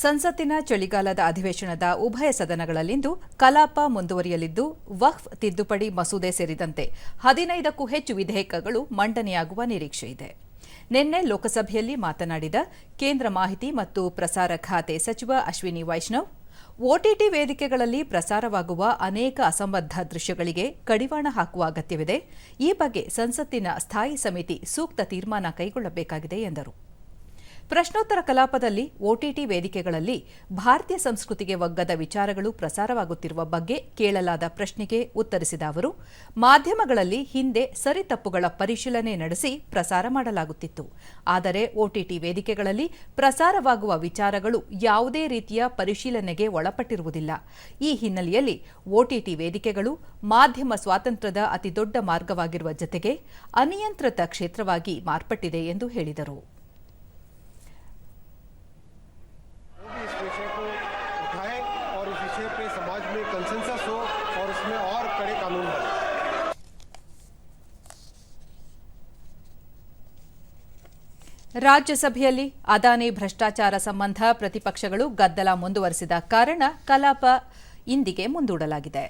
ಸಂಸತ್ತಿನ ಚಳಿಗಾಲದ ಅಧಿವೇಶನದ ಉಭಯ ಸದನಗಳಲ್ಲಿಂದು ಕಲಾಪ ಮುಂದುವರಿಯಲಿದ್ದು, ವಕ್ಫ್ ತಿದ್ದುಪಡಿ ಮಸೂದೆ ಸೇರಿದಂತೆ ಹದಿನೈದಕ್ಕೂ ಹೆಚ್ಚು ವಿಧೇಯಕಗಳು ಮಂಡನೆಯಾಗುವ ನಿರೀಕ್ಷೆ ಇದೆ. ನಿನ್ನೆ ಲೋಕಸಭೆಯಲ್ಲಿ ಮಾತನಾಡಿದ ಕೇಂದ್ರ ಮಾಹಿತಿ ಮತ್ತು ಪ್ರಸಾರ ಖಾತೆ ಸಚಿವ ಅಶ್ವಿನಿ ವೈಷ್ಣವ್ ಒಟಿಟಿ ವೇದಿಕೆಗಳಲ್ಲಿ ಪ್ರಸಾರವಾಗುವ ಅನೇಕ ಅಸಂಬದ್ಧ ದೃಶ್ಯಗಳಿಗೆ ಕಡಿವಾಣ ಹಾಕುವ ಅಗತ್ಯವಿದೆ. ಈ ಬಗ್ಗೆ ಸಂಸತ್ತಿನ ಸ್ಥಾಯಿ ಸಮಿತಿ ಸೂಕ್ತ ತೀರ್ಮಾನ ಕೈಗೊಳ್ಳಬೇಕಾಗಿದೆ ಎಂದರು. ಪ್ರಶ್ನೋತ್ತರ ಕಲಾಪದಲ್ಲಿ ಒಟಿಟಿ ವೇದಿಕೆಗಳಲ್ಲಿ ಭಾರತೀಯ ಸಂಸ್ಕೃತಿಗೆ ಒಗ್ಗದ ವಿಚಾರಗಳು ಪ್ರಸಾರವಾಗುತ್ತಿರುವ ಬಗ್ಗೆ ಕೇಳಲಾದ ಪ್ರಶ್ನೆಗೆ ಉತ್ತರಿಸಿದ ಅವರು, ಮಾಧ್ಯಮಗಳಲ್ಲಿ ಹಿಂದೆ ಸರಿತಪ್ಪುಗಳ ಪರಿಶೀಲನೆ ನಡೆಸಿ ಪ್ರಸಾರ ಮಾಡಲಾಗುತ್ತಿತ್ತು. ಆದರೆ ಒಟಿಟಿ ವೇದಿಕೆಗಳಲ್ಲಿ ಪ್ರಸಾರವಾಗುವ ವಿಚಾರಗಳು ಯಾವುದೇ ರೀತಿಯ ಪರಿಶೀಲನೆಗೆ ಒಳಪಟ್ಟಿರುವುದಿಲ್ಲ. ಈ ಹಿನ್ನೆಲೆಯಲ್ಲಿ ಒಟಿಟಿ ವೇದಿಕೆಗಳು ಮಾಧ್ಯಮ ಸ್ವಾತಂತ್ರ್ಯದ ಅತಿದೊಡ್ಡ ಮಾರ್ಗವಾಗಿರುವ ಜತೆಗೆ ಅನಿಯಂತ್ರಿತ ಕ್ಷೇತ್ರವಾಗಿ ಮಾರ್ಪಟ್ಟಿದೆ ಎಂದು ಹೇಳಿದರು. विषय को उठाए और इस विषय पे समाज में कंसेंसस हो और उसमें और कड़े कानून बने ರಾಜ್ಯಸಭೆಯಲ್ಲಿ ಅದಾನಿ ಭ್ರಷ್ಟಾಚಾರ ಸಂಬಂಧ ಪ್ರತಿಪಕ್ಷಗಳು ಗದ್ದಲ ಮುಂದುವರೆಸಿದ ಕಾರಣ ಕಲಾಪ ಇಂದಿಗೆ ಮುಂದೂಡಲಾಗಿದೆ